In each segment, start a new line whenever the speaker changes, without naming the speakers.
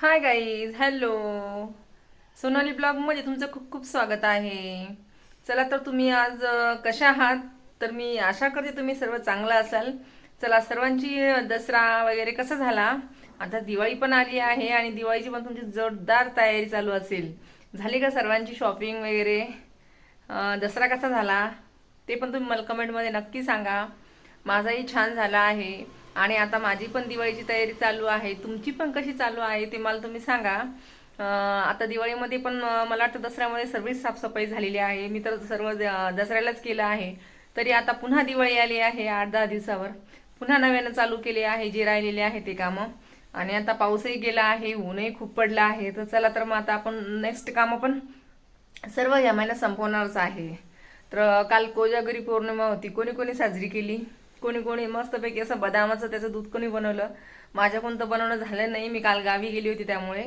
Hi guys hello Sonali ब्लॉगमध्ये तुमचं खूप खूप स्वागत आहे. चला तर तुम्ही आज कशा आहात? तर मी आशा करते तुम्ही सर्व चांगला असाल. चला सर्वांची दसरा वगैरे कसा झाला? आता दिवाळी पण आली आहे आणि दिवाळीची पण तुमची जोरदार तयारी चालू असेल. झाली का सर्वांची शॉपिंग वगैरे? दसरा कसा झाला? ते पण तुम्ही मला कमेंटमध्ये नक्की सांगा. माझाही छान झाला आहे. आणि आता माझी पण दिवाळीची तयारी चालू आहे. तुमची पण कशी चालू आहे ते मला तुम्ही सांगा. आता दिवाळीमध्ये पण मला वाटतं दसऱ्यामध्ये सर्वच साफसफाई झालेली आहे. मी तर सर्व द- दसऱ्यालाच केलं आहे. तरी आता पुन्हा दिवाळी आली आहे आठ दहा दिवसावर. पुन्हा नव्यानं चालू केले आहे जे राहिलेले आहे ते कामं. आणि आता पाऊसही गेला आहे ऊनही खूप पडलं आहे. तर चला तर मग आता आपण नेक्स्ट कामं पण सर्व या महिन्यात संपवणारच आहे. तर काल कोजागरी पौर्णिमा होती. कोणी कोणी साजरी केली? कोणी कोणी मस्तपैकी असं बदामाचं त्याचं दूध कोणी बनवलं? माझ्याकडून तर बनवणं झालं नाही. मी काल गावी गेली होती त्यामुळे.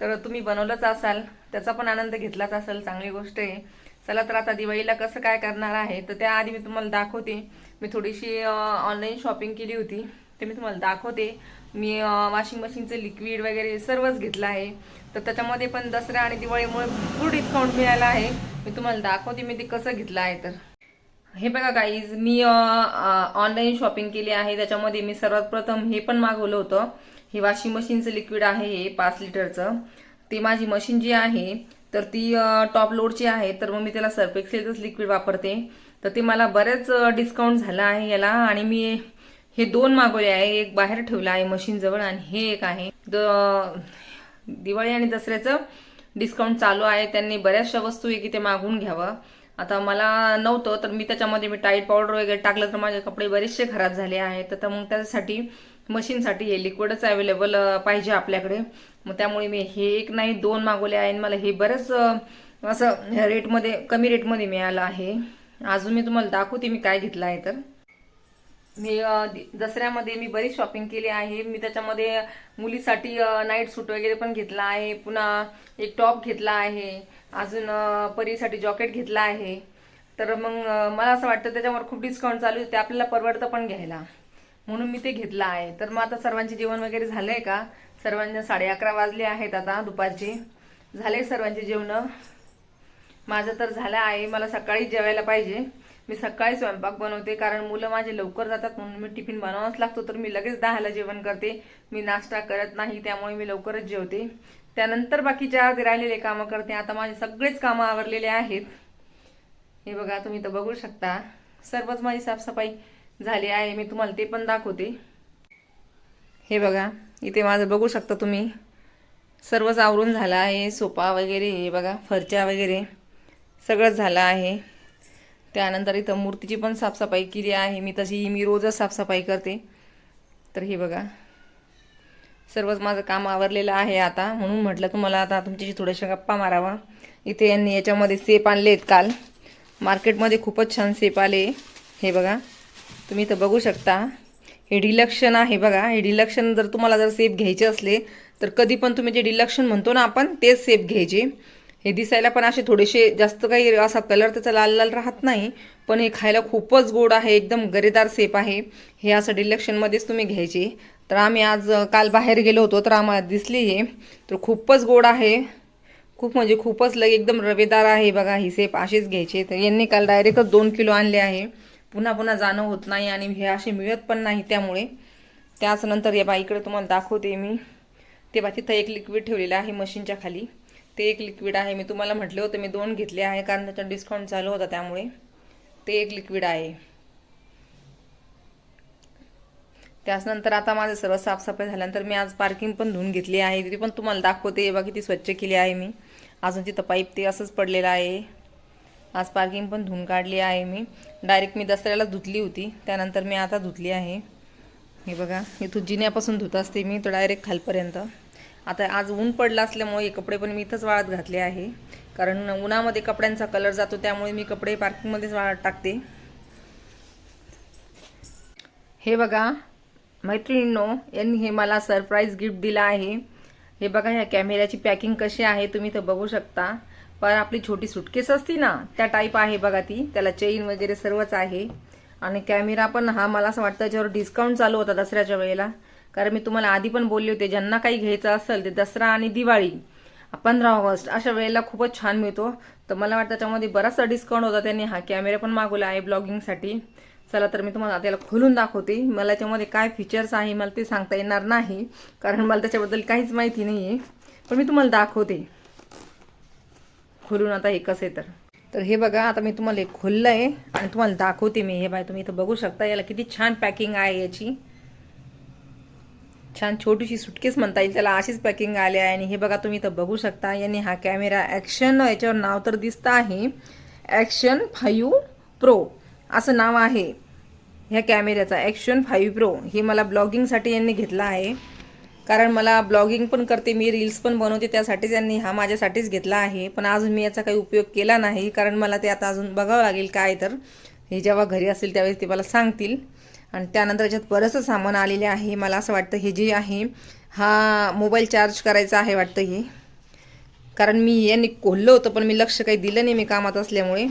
तर तुम्ही बनवलंच असाल. त्याचा पण आनंद घेतलाच असाल. चांगली गोष्ट आहे. चला तर आता दिवाळीला कसं काय करणार आहे? तर त्याआधी मी तुम्हाला दाखवते. मी थोडीशी ऑनलाईन शॉपिंग केली होती. ते मी तुम्हाला दाखवते. मी वॉशिंग मशीनचं लिक्विड वगैरे सर्वच घेतलं आहे. तर त्याच्यामध्ये पण दसरा आणि दिवाळीमुळे भरपूर डिस्काउंट मिळाला आहे. मी तुम्हाला दाखवते मी ते कसं घेतलं आहे तर. हे बघा गाईज मी ऑनलाईन शॉपिंग केली आहे. त्याच्यामध्ये मी सर्वात प्रथम हे पण मागवलं होतं. हे वॉशिंग मशीनचं लिक्विड आहे हे पाच लिटरचं. ते माझी मशीन जी आहे तर ती टॉप लोडची आहे. तर मग मी त्याला सर्फेक्सेलचंच लिक्विड वापरते. तर ते मला बरेच डिस्काउंट झालं आहे याला. आणि मी हे दोन मागवले आहे. एक बाहेर ठेवलं आहे मशीनजवळ आणि हे एक आहे. द- दिवाळी आणि दसऱ्याचं डिस्काउंट चालू आहे. त्यांनी बऱ्याचशा वस्तू आहे की ते मागवून घ्यावं. आता मला नव्हतं तर मी त्याच्यामध्ये मी टाईट पावडर वगैरे टाकलं तर माझे कपडे बरेचसे खराब झाले आहेत. तर मग त्यासाठी मशीनसाठी हे लिक्विडच अवेलेबल पाहिजे आपल्याकडे. मग त्यामुळे मी हे एक नाही दोन मागवले आहे. आणि मला हे बरंच असं रेटमध्ये कमी रेटमध्ये मिळालं आहे. अजून मी तुम्हाला दाखवते मी काय घेतलं आहे तर. मी दसऱ्यामध्ये मी बरीच शॉपिंग केली आहे. मी त्याच्यामध्ये मुलीसाठी नाईट सूट वगैरे पण घेतला आहे. पुन्हा एक टॉप घेतला आहे. अजून परीसाठी जॉकेट घेतला आहे. तर मग मला असं वाटतं त्याच्यावर खूप डिस्काउंट चालू आहे. ते आपल्याला परवडतं पण घ्यायला. म्हणून मी ते घेतलं आहे. तर मग आता सर्वांचे जेवण वगैरे झालं आहे का? सर्वांना साडे अकरा वाजले आहेत आता दुपारचे. झाले सर्वांचे जेवणं? माझं तर झालं आहे. मला सकाळी जेवायला पाहिजे. मी सकाळी स्वयंपाक बनवते कारण मुलं माझे लवकर जातात म्हणून मी टिफिन बनवावाच लागतो तर मी लगेच दहाला जेवण करते. मी नाश्ता करत नाही त्यामुळे मी लवकरच जेवते. त्यानंतर बाकीच्या जे राहिलेले कामं करते. आता माझे सगळेच कामं आवरलेले आहेत. हे बघा तुम्ही तर बघू शकता. सर्वच माझी साफसफाई झाली आहे. मी तुम्हाला ते पण दाखवते. हे बघा इथे माझं बघू शकता तुम्ही. सर्वच आवरून झालं आहे. सोपा वगैरे हे बघा फरच्या वगैरे सगळंच झालं आहे. त्यानंतर इथं मूर्तीची पण साफसफाई केली आहे. मी तशी मी रोजच साफसफाई करते. तर हे बघा. सर्वच माझं काम आवरलेलं आहे आता. म्हणून म्हटलं तुम्हाला आता तुमच्याशी थोड्याशा गप्पा मारावा. इथे यांनी याच्यामध्ये सेप आणले आहेत काल. मार्केटमध्ये खूपच छान सेप आले. हे बघा. तुम्ही इथं बघू शकता. हे डिलक्शन आहे बघा. हे डिलक्शन जर तुम्हाला जर सेप घ्यायचे असले तर कधी पण तुम्ही जे डिलक्शन म्हणतो ना आपण तेच सेप घ्यायचे. हे दिसायला पण असे थोडेसे जास्त काही असा कलर त्याचा लाल लाल राहत नाही पण हे खायला खूपच गोड आहे एकदम गरेदार सेप आहे. हे असं डिलक्शनमध्येच तुम्ही घ्यायचे. तर आम्ही आज काल बाहेर गेलो होतो तर आम्हाला दिसली हे. तर खूपच गोड आहे. खूप म्हणजे खूपच लग एकदम रवेदार आहे बघा ही सेप असेच घ्यायचे. तर यांनी काल डायरेक्टच दोन किलो आणले आहे. पुन्हा पुन्हा जाणं होत नाही आणि हे असे मिळत पण नाही त्यामुळे. त्याच नंतर या बाईकडे तुम्हाला दाखवते मी. ते बा तिथं एक लिक्विड ठेवलेलं आहे मशीनच्या खाली. ते एक लिक्विड आहे. मी तुम्हाला म्हटलं होतं मी दोन घेतले आहे कारण त्याचा डिस्काउंट चालू होता त्यामुळे. ते एक लिक्विड आहे. त्याचनंतर आता माझं सर्व साफसफाई झाल्यानंतर मी आज पार्किंग पण धुवून घेतली आहे. ती पण तुम्हाला दाखवते बघा किती स्वच्छ केली आहे मी. अजून तिथं पाईप ते असंच पडलेलं आहे. आज पार्किंग पण धुवून काढली आहे मी. डायरेक्ट मी दसऱ्याला धुतली होती. त्यानंतर मी आता धुतली आहे. हे बघा इथून जिन्यापासून धुत असते मी तो डायरेक्ट खालपर्यंत. आता आज ऊन पडलं असल्यामुळे कपडे पण मी इथंच वाळत घातले आहे. कारण उन्हामध्ये कपड्यांचा कलर जातो त्यामुळे मी कपडे पार्किंगमध्येच वाळत टाकते. हे बघा मैत्रिणींनो यांनी हे मला सरप्राईज गिफ्ट दिलं आहे. हे बघा ह्या कॅमेऱ्याची पॅकिंग कशी आहे तुम्ही तर बघू शकता. पण आपली छोटी सुटकेस असती ना त्या टाईप आहे बघा ती. त्याला चेन वगैरे सर्वच आहे. आणि कॅमेरा पण हा मला असं वाटतं त्याच्यावर डिस्काउंट चालू होता दसऱ्याच्या वेळेला. कारण मी तुम्हाला आधी पण बोलले होते ज्यांना काही घ्यायचं असेल ते दसरा आणि दिवाळी पंधरा ऑगस्ट अशा वेळेला खूपच छान मिळतो. तर मला वाटतं त्याच्यामध्ये बराचसा डिस्काउंट होता त्यांनी. हा कॅमेरा पण मागवला आहे ब्लॉगिंगसाठी चला तर मी तुम्हाला त्याला खोलून दाखवते. मला याच्यामध्ये काय फीचर्स आहे मला ते सांगता येणार नाही कारण मला त्याच्याबद्दल काहीच माहिती नाही आहे पण मी तुम्हाला दाखवते. खोलून आता हे कसं आहे तर. तर हे बघा आता मी तुम्हाला हे खोललं आहे आणि तुम्हाला दाखवते मी. हे बाय तुम्ही इथं बघू शकता. याला किती छान पॅकिंग आहे याची. छान छोटीशी सुटकेस म्हणता येईल. त्याला अशीच पॅकिंग आली आहे आणि हे बघा तुम्ही इथं बघू शकता. यांनी हा कॅमेरा ॲक्शन याच्यावर नाव तर दिसतं आहे. ॲक्शन फाईव्ह प्रो असं नाव आहे ह्या कॅमेऱ्याचा ॲक्शन फाईव्ह प्रो हे मला ब्लॉगिंगसाठी यांनी घेतला आहे. कारण मला ब्लॉगिंग पण करते मी रील्स पण बनवते त्यासाठीच यांनी हा माझ्यासाठीच घेतला आहे. पण अजून मी याचा काही उपयोग केला नाही कारण मला ते आता अजून बघावं लागेल काय तर. हे जेव्हा घरी असेल त्यावेळेस ते मला सांगतील. आणि त्यानंतर याच्यात बरंचसं सामान आलेले आहे. मला असं वाटतं हे जे आहे हा मोबाईल चार्ज करायचा आहे वाटतं हे. कारण मी यांनी खोललं होतं पण मी लक्ष काही दिलं नाही मी कामात असल्यामुळे.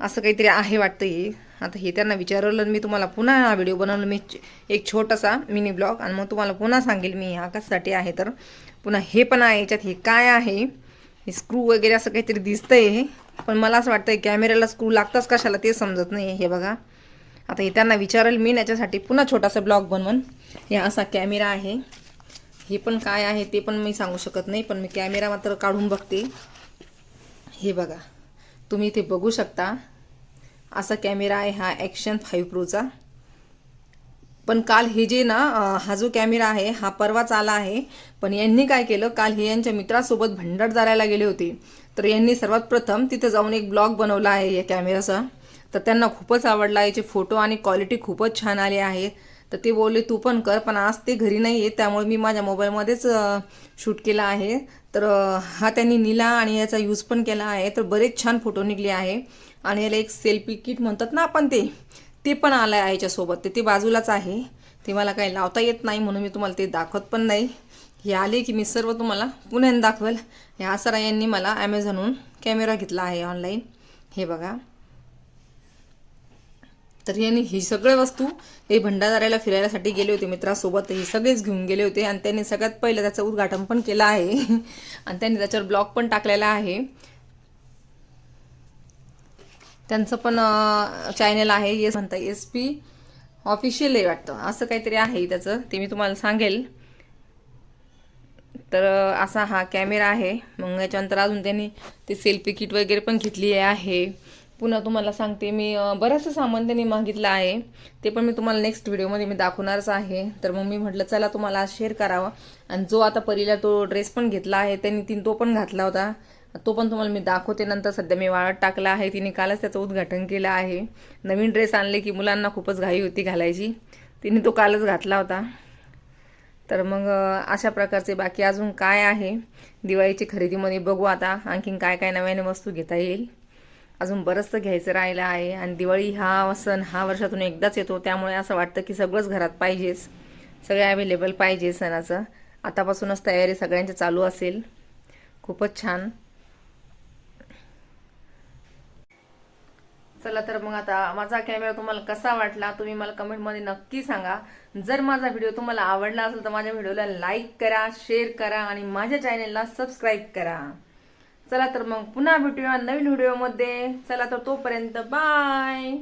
असं काहीतरी आहे वाटतं हे. आता हे त्यांना विचारलं मी तुम्हाला पुन्हा हा व्हिडिओ बनवलं. मी एक छोटासा मिनी ब्लॉग आणि मग तुम्हाला पुन्हा सांगेल मी हा कशासाठी आहे तर. पुन्हा हे पण आहे याच्यात हे काय आहे? हे स्क्रू वगैरे असं काहीतरी दिसतंय हे. पण मला असं वाटतं कॅमेऱ्याला स्क्रू लागताच कशाला ते समजत नाही हे बघा. आता हे त्यांना विचारेल मी याच्यासाठी पुन्हा छोटासा ब्लॉग बनवून. हे असा कॅमेरा आहे. हे पण काय आहे ते पण मी सांगू शकत नाही पण मी कॅमेरा मात्र काढून बघते. हे बघा तुम्ही इथे बघू शकता. असा कॅमेरा आहे हा ॲक्शन फाईव्ह प्रोचा पण काल हे जे ना हा जो कॅमेरा आहे हा परवाच आला आहे. पण यांनी काय केलं काल हे यांच्या मित्रासोबत भंडारदाराला गेले होते. तर यांनी सर्वात प्रथम तिथं जाऊन एक ब्लॉग बनवला आहे या कॅमेराचा. तर त्यांना खूपच आवडला. याचे फोटो आणि क्वालिटी खूपच छान आली आहे. तर ते बोलले तू पण कर पण आज ते घरी नाही आहे त्यामुळे मी माझ्या मोबाईलमध्येच शूट केला आहे. तर हा त्यांनी निला आणि याचा यूज पण केला आहे. तर बरेच छान फोटो निघले आहे. आणि याला एक सेल्फी किट म्हणतात ना आपण ते ते पण आलं आहे याच्यासोबत ते ते बाजूलाच आहे. ते मला काही लावता येत नाही म्हणून मी तुम्हाला ते दाखवत पण नाही. हे आले की मी सर्व तुम्हाला पुन्हा दाखवेल. ह्या सरा यांनी मला ॲमेझॉनहून कॅमेरा घेतला आहे ऑनलाईन. हे बघा. तर यांनी ही सगळे वस्तू हे भंडाराला फिरायसाठी गेले होते मित्रासोबत. हे सगळेच घेऊन गेले होते आणि त्यांनी सगळ्यात पहिलं त्याचं उद्घाटन पण केलं आहे. आणि त्यांनी त्याच्यावर ब्लॉग पण टाकलेला आहे. त्यांचं पण चॅनल आहे. येस म्हणता एस पी ऑफिशियल आहे वाटतं. असं काहीतरी आहे त्याचं. ते मी तुम्हाला सांगेल. तर असा हा कॅमेरा आहे. मग याच्यानंतर अजून त्यांनी ते सेल्फी किट वगैरे पण घेतली आहे. पुन्हा तुम्हाला सांगते. मी बरंचसं सामान त्यांनी मागितलं आहे. ते पण मी तुम्हाला नेक्स्ट व्हिडिओमध्ये मी दाखवणारच आहे. तर मग मी म्हटलं चला तुम्हाला आज शेअर करावा. आणि जो आता परीला तो ड्रेस पण घेतला आहे त्यांनी तीन तो पण घातला होता. तो पण तुम्हाला मी दाखवते. नंतर सध्या मी वाळत टाकला आहे. तिने कालच त्याचं उद्घाटन केलं आहे. नवीन ड्रेस आणले की मुलांना खूपच घाई होती घालायची. तिने तो कालच घातला होता. तर मग अशा प्रकारचे बाकी अजून काय आहे? दिवाळीची खरेदीमध्ये बघू आता आणखीन काय काय नव्याने वस्तू घेता येईल. अजून बरंचसं घ्यायचं राहिलं आहे. आणि दिवाळी हा सण हा वर्षातून एकदाच येतो. त्यामुळे असं वाटतं की सगळंच घरात पाहिजेच. सगळे अवेलेबल पाहिजे सणाचं. आतापासूनच तयारी सगळ्यांची चालू असेल. खूपच छान. चला तर मग आता माझा कॅमेरा तुम्हाला कसा वाटला तुम्ही मला कमेंटमध्ये नक्की सांगा. जर माझा व्हिडिओ तुम्हाला आवडला असेल तर माझ्या व्हिडिओला लाईक करा शेअर करा आणि माझ्या चॅनेलला सबस्क्राईब करा. चला तर मग पुन्हा भेटूया नवीन व्हिडिओमध्ये. चला तर तोपर्यंत बाय.